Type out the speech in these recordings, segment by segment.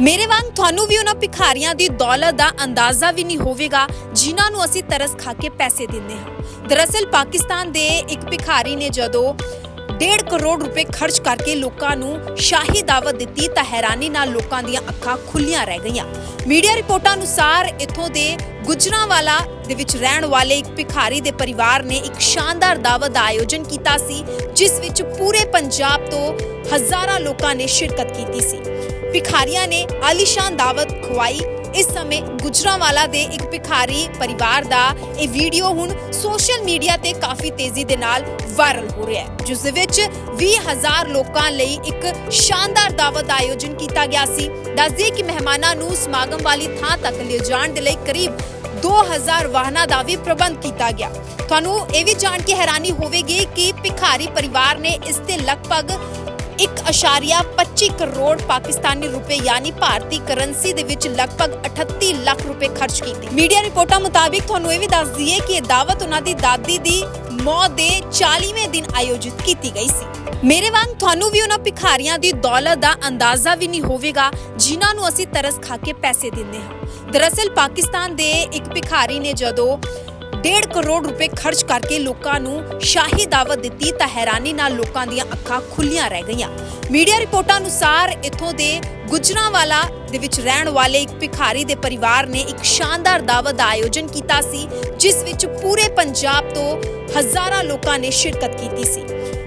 ਮੇਰੇ ਵਾਂਗ ਤੁਹਾਨੂੰ ਵੀ ਉਹਨਾਂ ਭਿਖਾਰੀਆਂ ਦੀ ਦੌਲਤ ਦਾ ਅੰਦਾਜ਼ਾ ਵੀ ਨਹੀਂ ਹੋਵੇਗਾ, ਜਿਨ੍ਹਾਂ ਨੂੰ ਅਸੀਂ ਤਰਸ ਖਾ ਕੇ ਪੈਸੇ ਦਿੰਦੇ ਹਾਂ। ਦਰਅਸਲ ਪਾਕਿਸਤਾਨ ਦੇ ਇੱਕ ਭਿਖਾਰੀ ਨੇ ਜਦੋਂ 1.5 ਕਰੋੜ ਰੁਪਏ ਖਰਚ ਕਰਕੇ ਲੋਕਾਂ ਨੂੰ ਸ਼ਾਹੀ ਦਾਵਤ ਦਿੱਤੀ, ਤਾਂ ਹੈਰਾਨੀ ਨਾਲ ਲੋਕਾਂ ਦੀਆਂ ਅੱਖਾਂ ਖੁੱਲੀਆਂ ਰਹਿ ਗਈਆਂ। ਮੀਡੀਆ ਰਿਪੋਰਟਾਂ ਅਨੁਸਾਰ ਇੱਥੋਂ ਦੇ ਗੁਜਰਾਂਵਾਲਾ ਦੇ ਵਿੱਚ ਰਹਿਣ ਵਾਲੇ ਇੱਕ ਭਿਖਾਰੀ ਦੇ ਪਰਿਵਾਰ ਨੇ ਇੱਕ ਸ਼ਾਨਦਾਰ ਦਾਵਤ ਦਾ ਆਯੋਜਨ ਕੀਤਾ ਸੀ, ਜਿਸ ਵਿੱਚ ਪੂਰੇ ਪੰਜਾਬ ਤੋਂ ਹਜ਼ਾਰਾਂ ਲੋਕਾਂ ਨੇ ਸ਼ਿਰਕਤ ਕੀਤੀ ਸੀ। ਭਿਖਾਰੀਆਂ ਨੇ ਆਲੀਸ਼ਾਨ ਦਾਵਤ ਖਵਾਈ ਇਸ ਸਮੇਂ ਗੁਜਰਾਂਵਾਲਾ ਦੇ ਇੱਕ ਭਿਖਾਰੀ ਪਰਿਵਾਰ ਦਾ ਇਹ ਵੀਡੀਓ ਹੁਣ ਸੋਸ਼ਲ ਮੀਡੀਆ ਤੇ ਕਾਫੀ ਤੇਜ਼ੀ ਦੇ ਨਾਲ ਵਾਇਰਲ ਹੋ ਰਿਹਾ ਹੈ, ਜਿਸ ਦੇ ਵਿੱਚ 20000 ਲੋਕਾਂ ਲਈ ਇੱਕ ਸ਼ਾਨਦਾਰ ਦਾਵਤ ਦਾ ਆਯੋਜਨ ਕੀਤਾ ਗਿਆ ਸੀ। ਦੱਸਦੇ ਕਿ ਮਹਿਮਾਨਾਂ ਨੂੰ ਸਮਾਗਮ ਵਾਲੀ ਥਾਂ ਤੱਕ ਲਿਜਾਣ ਦੇ ਲਈ ਕਰੀਬ 2000 ਵਾਹਨਾਂ ਦਾ ਵੀ ਪ੍ਰਬੰਧ ਕੀਤਾ ਗਿਆ। ਤੁਹਾਨੂੰ ਇਹ ਵੀ ਜਾਣ ਕੇ ਹੈਰਾਨੀ ਹੋਵੇਗੀ ਕਿ ਭਿਖਾਰੀ ਪਰਿਵਾਰ ਨੇ ਇਸ ਤੇ ਲਗਭਗ 1.25 ਕਰੋੜ ਪਾਕਿਸਤਾਨੀ ਰੁਪਏ, ਯਾਨੀ ਭਾਰਤੀ ਕਰੰਸੀ ਦੇ ਵਿੱਚ ਲਗਭਗ 38 ਲੱਖ ਰੁਪਏ ਖਰਚ ਕੀਤੇ। ਮੀਡੀਆ ਰਿਪੋਰਟਾਂ ਮੁਤਾਬਿਕ ਤੁਹਾਨੂੰ ਇਹ ਵੀ ਦੱਸ ਦਈਏ ਕਿ ਇਹ ਦਾਵਤ ਉਹਨਾਂ ਦੀ ਦਾਦੀ ਦੀ ਮੌਤ ਦੇ 40ਵੇਂ ਦਿਨ ਆਯੋਜਿਤ ਕੀਤੀ ਗਈ ਸੀ। ਮੇਰੇ ਵਾਂਗ ਤੁਹਾਨੂੰ ਵੀ ਉਹਨਾਂ ਭਿਖਾਰੀਆਂ ਦੀ ਦੌਲਤ ਦਾ ਅੰਦਾਜ਼ਾ ਵੀ ਨਹੀਂ ਹੋਵੇਗਾ, ਜਿਨ੍ਹਾਂ ਨੂੰ ਅਸੀਂ ਤਰਸ ਖਾ ਕੇ ਪੈਸੇ ਦਿੰਦੇ ਹਾਂ। ਦਰਅਸਲ ਪਾਕਿਸਤਾਨ ਦੇ ਇੱਕ ਭਿਖਾਰੀ ਨੇ ਜਦੋਂ 1.5 ਕਰੋੜ ਰੁਪਏ ਖਰਚ ਕਰਕੇ ਲੋਕਾਂ ਨੂੰ ਸ਼ਾਹੀ ਦਾਵਤ ਦਿੱਤੀ ਤਾਂ ਹੈਰਾਨੀ ਨਾਲ ਲੋਕਾਂ ਦੀਆਂ ਅੱਖਾਂ ਖੁੱਲੀਆਂ ਰਹਿ ਗਈਆਂ। ਮੀਡੀਆ ਰਿਪੋਰਟਾਂ ਅਨੁਸਾਰ ਇੱਥੋਂ ਦੇ ਗੁਜਰਾਂਵਾਲਾ ਦੇ ਵਿੱਚ ਰਹਿਣ ਵਾਲੇ ਇੱਕ ਭਿਖਾਰੀ ਦੇ ਪਰਿਵਾਰ ਨੇ ਇੱਕ ਸ਼ਾਨਦਾਰ ਦਾਵਤ ਦਾ ਆਯੋਜਨ ਕੀਤਾ ਸੀ, ਜਿਸ ਵਿੱਚ ਪੂਰੇ ਪੰਜਾਬ ਤੋਂ ਹਜ਼ਾਰਾਂ ਲੋਕਾਂ ਨੇ ਸ਼ਿਰਕਤ ਕੀਤੀ ਸੀ।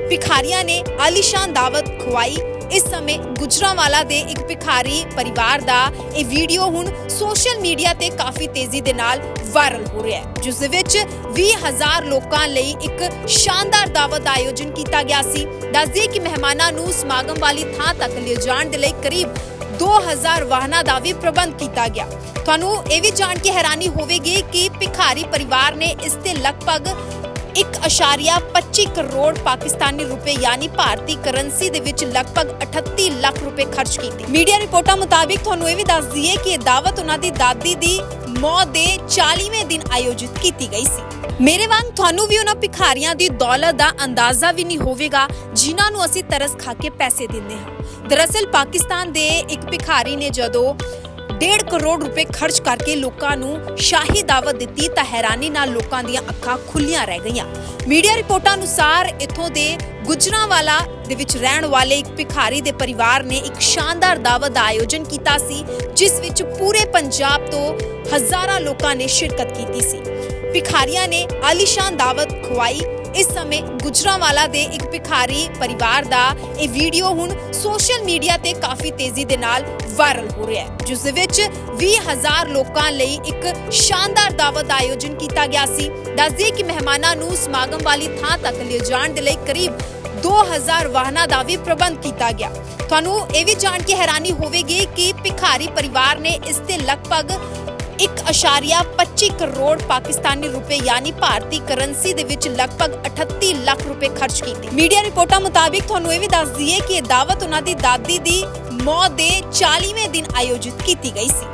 ਭਿਖਾਰੀਆਂ ਨੇ ਆਲੀਸ਼ਾਨ ਦਾਵਤ ਖਵਾਈ ਇਸ ਸਮੇਂ ਗੁਜਰਾਂਵਾਲਾ ਦੇ ਇੱਕ ਭਿਖਾਰੀ ਪਰਿਵਾਰ ਦਾ ਇਹ ਵੀਡੀਓ ਹੁਣ ਸੋਸ਼ਲ ਮੀਡੀਆ ਤੇ ਕਾਫੀ ਤੇਜ਼ੀ ਦੇ ਨਾਲ ਵਾਇਰਲ ਹੋ ਰਿਹਾ ਹੈ, ਜਿਸ ਦੇ ਵਿੱਚ 20000 ਲੋਕਾਂ ਲਈ ਇੱਕ ਸ਼ਾਨਦਾਰ ਦਾਵਤ ਦਾ ਆਯੋਜਨ ਕੀਤਾ ਗਿਆ ਸੀ। ਦੱਸਦੇ ਕਿ ਮਹਿਮਾਨਾਂ ਨੂੰ ਸਮਾਗਮ ਵਾਲੀ ਥਾਂ ਤੱਕ ਲਿਜਾਣ ਦੇ ਲਈ ਕਰੀਬ 2000 ਵਾਹਨਾਂ ਦਾ ਵੀ ਪ੍ਰਬੰਧ ਕੀਤਾ ਗਿਆ। ਤੁਹਾਨੂੰ ਇਹ ਵੀ ਜਾਣ ਕੇ ਹੈਰਾਨੀ ਹੋਵੇਗੀ ਕਿ ਭਿਖਾਰੀ ਪਰਿਵਾਰ ਨੇ ਇਸ ਤੇ ਲਗਭਗ 1.25 ਕਰੋੜ ਪਾਕਿਸਤਾਨੀ ਰੁਪਏ, ਯਾਨੀ ਭਾਰਤੀ ਕਰੰਸੀ ਦੇ ਵਿੱਚ ਲਗਭਗ 38 ਲੱਖ ਰੁਪਏ ਖਰਚ ਕੀਤੇ। ਮੀਡੀਆ ਰਿਪੋਰਟਾਂ ਮੁਤਾਬਿਕ ਤੁਹਾਨੂੰ ਇਹ ਵੀ ਦੱਸ ਦਈਏ ਕਿ ਇਹ ਦਾਵਤ ਉਹਨਾਂ ਦੀ ਦਾਦੀ ਦੀ ਮੌਤ ਦੇ 40ਵੇਂ ਦਿਨ ਆਯੋਜਿਤ ਕੀਤੀ ਗਈ ਸੀ। ਮੇਰੇ ਵਾਂਗ ਤੁਹਾਨੂੰ ਵੀ ਉਹਨਾਂ ਭਿਖਾਰੀਆਂ ਦੀ ਦੌਲਤ ਦਾ ਅੰਦਾਜ਼ਾ ਵੀ ਨਹੀਂ ਹੋਵੇਗਾ, ਜਿਨ੍ਹਾਂ ਨੂੰ ਅਸੀਂ ਤਰਸ ਖਾ ਕੇ ਪੈਸੇ ਦਿੰਦੇ ਹਾਂ। ਦਰਅਸਲ ਪਾਕਿਸਤਾਨ ਦੇ ਇੱਕ ਭਿਖਾਰੀ ਨੇ ਜਦੋਂ 1.5 ਕਰੋੜ ਰੁਪਏ ਖਰਚ ਕਰਕੇ ਲੋਕਾਂ ਨੂੰ ਸ਼ਾਹੀ ਦਾਵਤ ਦਿੱਤੀ ਤਾਂ ਹੈਰਾਨੀ ਨਾਲ ਲੋਕਾਂ ਦੀਆਂ ਅੱਖਾਂ ਖੁੱਲੀਆਂ ਰਹਿ ਗਈਆਂ। ਮੀਡੀਆ ਰਿਪੋਰਟਾਂ ਅਨੁਸਾਰ ਇੱਥੋਂ ਦੇ ਗੁਜਰਾਂਵਾਲਾ ਦੇ ਵਿੱਚ ਰਹਿਣ ਵਾਲੇ ਇੱਕ ਭਿਖਾਰੀ ਦੇ ਪਰਿਵਾਰ ਨੇ ਇੱਕ ਸ਼ਾਨਦਾਰ ਦਾਵਤ ਦਾ ਆਯੋਜਨ ਕੀਤਾ ਸੀ, ਜਿਸ ਵਿੱਚ ਪੂਰੇ ਪੰਜਾਬ ਤੋਂ ਹਜ਼ਾਰਾਂ ਲੋਕਾਂ ਨੇ ਸ਼ਿਰਕਤ ਕੀਤੀ ਸੀ। ਭਿਖਾਰੀਆਂ ਨੇ ਆਲੀਸ਼ਾਨ ਦਾਵਤ ਖਵਾਈ ਇਸ ਸਮੇਂ ਗੁਜਰਾਂਵਾਲਾ ਦੇ ਇੱਕ ਭਿਖਾਰੀ ਪਰਿਵਾਰ ਦਾ ਇਹ ਵੀਡੀਓ ਹੁਣ ਸੋਸ਼ਲ ਮੀਡੀਆ ਤੇ ਕਾਫੀ ਤੇਜ਼ੀ ਦੇ ਨਾਲ ਵਾਇਰਲ ਹੋ ਰਿਹਾ ਹੈ, ਜਿਸ ਦੇ ਵਿੱਚ 20000 ਲੋਕਾਂ ਲਈ ਇੱਕ ਸ਼ਾਨਦਾਰ ਦਾਵਤ ਦਾ ਆਯੋਜਨ ਕੀਤਾ ਗਿਆ ਸੀ। ਦੱਸਦੇ ਕਿ ਮਹਿਮਾਨਾਂ ਨੂੰ ਸਮਾਗਮ ਵਾਲੀ ਥਾਂ ਤੱਕ ਲਿਜਾਣ ਦੇ ਲਈ ਕਰੀਬ 2000 ਵਾਹਨਾਂ ਦਾ ਵੀ ਪ੍ਰਬੰਧ ਕੀਤਾ ਗਿਆ। ਤੁਹਾਨੂੰ ਇਹ ਵੀ ਜਾਣ ਕੇ ਹੈਰਾਨੀ ਹੋਵੇਗੀ ਕਿ ਭਿਖਾਰੀ ਪਰਿਵਾਰ ਨੇ ਇਸ ਤੇ ਲਗਭਗ 1.25 ਕਰੋੜ ਪਾਕਿਸਤਾਨੀ ਰੁਪਏ, ਯਾਨੀ ਭਾਰਤੀ ਕਰੰਸੀ ਦੇ ਵਿੱਚ ਲਗਭਗ 38 ਲੱਖ ਰੁਪਏ ਖਰਚ ਕੀਤੇ। ਮੀਡੀਆ ਰਿਪੋਰਟਾਂ ਮੁਤਾਬਿਕ ਤੁਹਾਨੂੰ ਇਹ ਵੀ ਦੱਸ ਦਈਏ ਕਿ ਇਹ ਦਾਵਤ ਉਹਨਾਂ ਦੀ ਦਾਦੀ ਦੀ ਮੌਤ ਦੇ 40ਵੇਂ ਦਿਨ ਆਯੋਜਿਤ ਕੀਤੀ ਗਈ ਸੀ।